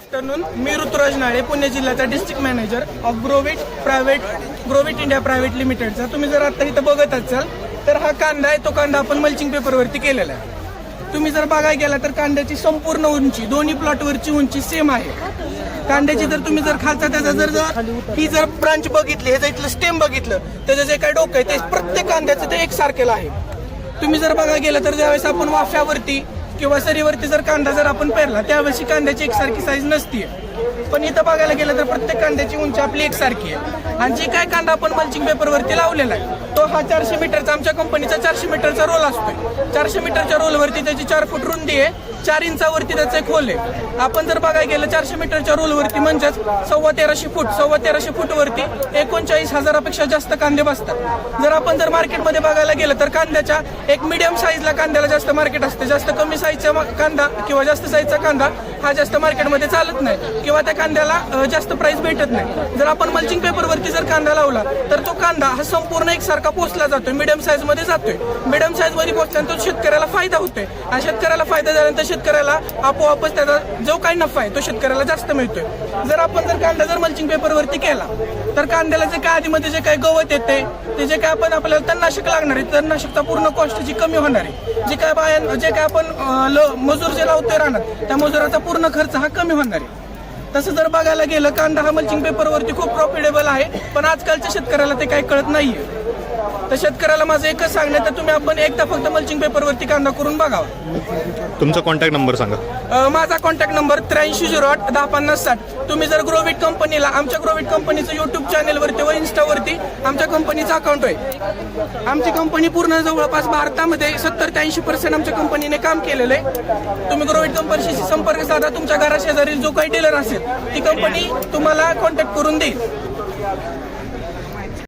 Afternoon मी ऋतुराज नाळे पुणे जिल्ह्याचा district manager of Growit private Growit India private लिमिटेडचा तुम्ही जर आता इथं बघत असाल तर हा कांदा आहे तो कांदा आपण मल्चिंग पेपरवरती केलेला आहे. तुम्ही जर बघायला गेला तर कांद्याची संपूर्ण उंची दोन्ही प्लॉटवरची उंची सेम आहे. कांद्याची जर तुम्ही जर खालचा त्याचा जर जर ही जर ब्रांच बघितली ह्याचं इथलं स्टेम बघितलं त्याचं जे काय डोकं आहे ते प्रत्येक कांद्याचं ते एकसारखेलं आहे. तुम्ही जर बघायला गेलं तर ज्यावेळेस आपण वाफ्यावरती किंवा सरीवरती जर कांदा जर आपण पेरला त्यावेळेस कांद्याची एकसारखी साईज नसते पण इथं बघायला गेलं तर प्रत्येक कांद्याची उंची आपली एकसारखी आहे. आणि जे काय कांदा आपण मल्चिंग पेपरवरती लावलेला आहे तो हा चारशे मीटरचा आमच्या कंपनीचा चारशे मीटरचा रोल असतोय. चारशे मीटरच्या रोलवरती त्याची चार फूट रुंदी आहे. चार इंचावरती त्याचं एक खोल आहे. आपण जर बघायला गेलं चारशे मीटरच्या रोलवरती म्हणजेच सव्वा तेराशे फूट सव्वा तेराशे फूटवरती एकोणचाळीस हजारापेक्षा जास्त कांदे बसतात. जर आपण जर मार्केटमध्ये बघायला गेलं तर कांद्याच्या एक मिडियम साईजला कांद्याला जास्त मार्केट असते. जास्त कमी साईजचा कांदा किंवा जास्त साईजचा कांदा हा जास्त मार्केटमध्ये चालत नाही किंवा त्या कांद्याला जास्त प्राईस भेटत नाही. जर आपण मल्चिंग पेपरवरती जर कांदा लावला तर तो कांदा हा संपूर्ण एकसारखा पोचला जातोय? मिडियम साईजमध्ये जातोय. मिडियम साईजमध्ये पोचल्यानंतर शेतकऱ्याला फायदा होतोय. आणि शेतकऱ्याला फायदा झाल्यानंतर शेतकऱ्याला आपोआपच त्याचा जो काही नफा आहे तो शेतकऱ्याला जास्त मिळतोय. जर आपण जर कांदा जर मल्चिंग पेपरवरती केला तर कांद्याला जे काय आधीमध्ये जे काही गवत येते ते जे काय आपण आपल्याला तणनाशक लागणार आहे तणनाशकचा पूर्ण कॉस्ट जी कमी होणार आहे जे काय बाया जे काय आपण ल- मजूर जे लावतोय राहणार त्या मजुराचा पूर्ण खर्च हा कमी होणार आहे. तसं जर बघायला गेलं कांदा हा मल्चिंग पेपरवरती खूप प्रॉफिटेबल आहे पण आजकालच्या शेतकऱ्याला ते काही कळत नाहीये. तर शेतकऱ्याला माझं एकच सांगणं तर तुम्ही आपण एकदा फक्त मल्चिंग पेपरवरती कांदा करून बघावा. तुमचा कॉन्टॅक्ट नंबर सांगा. अ, माझा कॉन्टॅक्ट नंबर त्र्याऐंशी झिरो आठ दहा पन्नास साठ. तुम्ही जर ग्रोविट कंपनीला आमच्या ग्रोविट कंपनीचं युट्यूब चॅनेलवरती व इन्स्टावरती आमच्या कंपनीचा अकाउंट आहे. आमची कंपनी पूर्ण जवळपास भारतामध्ये सत्तर ते ऐंशी पर्सेंट आमच्या कंपनीने काम केलेलं आहे. तुम्ही ग्रोविट कंपनीशी संपर्क साधा तुमच्या घराशेजारील जो काही डीलर असेल ती कंपनी तुम्हाला कॉन्टॅक्ट करून देईल.